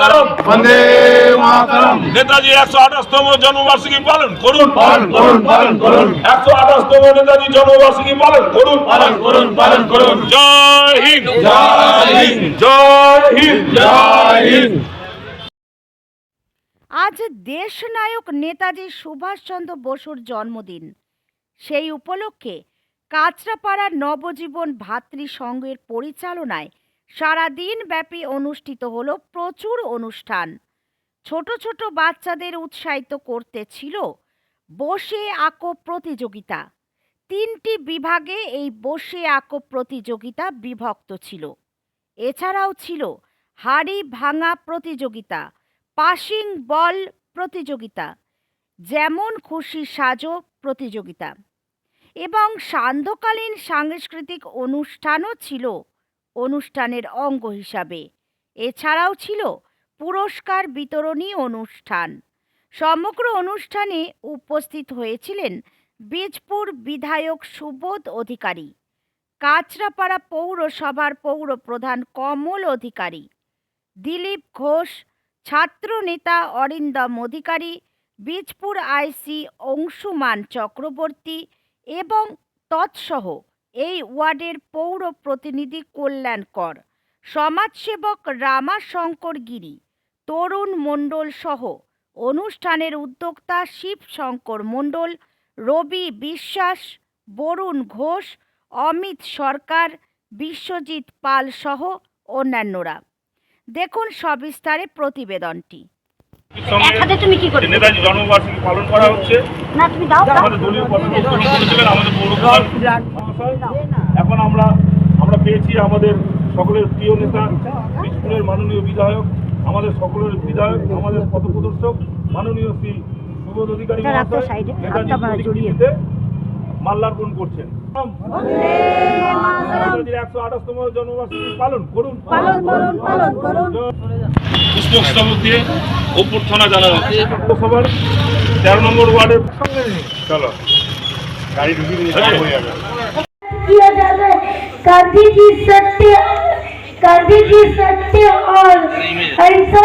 মাতরম। বন্দে মাতরম। নেতাজি একশো আঠাশতম জন্মবার্ষিকী পালন করুন। পালন করুন পালন করুন। একশো আঠাশতম নেতাজি জন্মবার্ষিকী পালন করুন। পালন করুন পালন করুন। জয় হিন্দ। জয় হিন্দ। জয় হিন্দ। জয় হিন্দ। আজ দেশনায়ক নেতাজি সুভাষচন্দ্র বসুর জন্মদিন। সেই উপলক্ষে কাঁচরাপাড়া নবজীবন ভাতৃ সংঘের পরিচালনায় সারাদিন ব্যাপী অনুষ্ঠিত হলো প্রচুর অনুষ্ঠান। ছোট ছোট বাচ্চাদের উৎসাহিত করতে ছিল বসে আঁকো প্রতিযোগিতা। তিনটি বিভাগে এই বসে আঁকো প্রতিযোগিতা বিভক্ত ছিল। এছাড়াও ছিল হাড়ি ভাঙা প্রতিযোগিতা, পাসিং বল প্রতিযোগিতা, যেমন খুশি সাজো প্রতিযোগিতা। এবং সান্ধ্যকালীন সাংস্কৃতিক অনুষ্ঠানও ছিল অনুষ্ঠানের অঙ্গ হিসাবে। এছাড়াও ছিল পুরস্কার বিতরণী অনুষ্ঠান। সমগ্র অনুষ্ঠানে উপস্থিত হয়েছিলেন বীজপুর বিধায়ক সুবোধ অধিকারী, কাঁচরাপাড়া পৌরসভার পৌর প্রধান কমল অধিকারী, দিলীপ ঘোষ ছাত্র নেতা অরিন্দম অধিকারী, বীজপুর আইসি অংশুমান চক্রবর্তী এবং তৎসহ এই ওয়ার্ডের পৌর প্রতিনিধি কল্যাণ কর। সমাজসেবক রামাশঙ্কর গিরি তরুণ মণ্ডল সহ অনুষ্ঠানের উদ্যোক্তা শিবশঙ্কর মণ্ডল রবি বিশ্বাস বরুণ ঘোষ অমিত সরকার বিশ্বজিৎ পাল সহ অন্যান্যরা। দেখুন সবিস্তারে প্রতিবেদনটি। এক হাতে তুমি কি করবে? নেতাজি জন্মবার্ষিকী পালন করা হচ্ছে। না তুমি দাও আমাদের দলীয় আমাদের পৌর এখন আমরা আমরা পেয়েছি আমাদের সকলের প্রিয় নেতা বীজপুরের মাননীয় বিধায়ক আমাদের সকলের বিধায়ক আমাদের পথপ্রদর্শক মাননীয় শ্রী সুবোধ অধিকারী। প্রতিকৃতিতে করছেন। একশো আঠাশতম জন্মবার্ষিকী পালন করুন। পুষ্পস্তবক দিয়ে অভ্যর্থনা জানানো হচ্ছে। তেরো নম্বর ওয়ার্ডের চলো। গাড়ি ঢুকিয়ে किया जाता है। गांधी जी सत्य गांधी जी सत्य और अहिंसा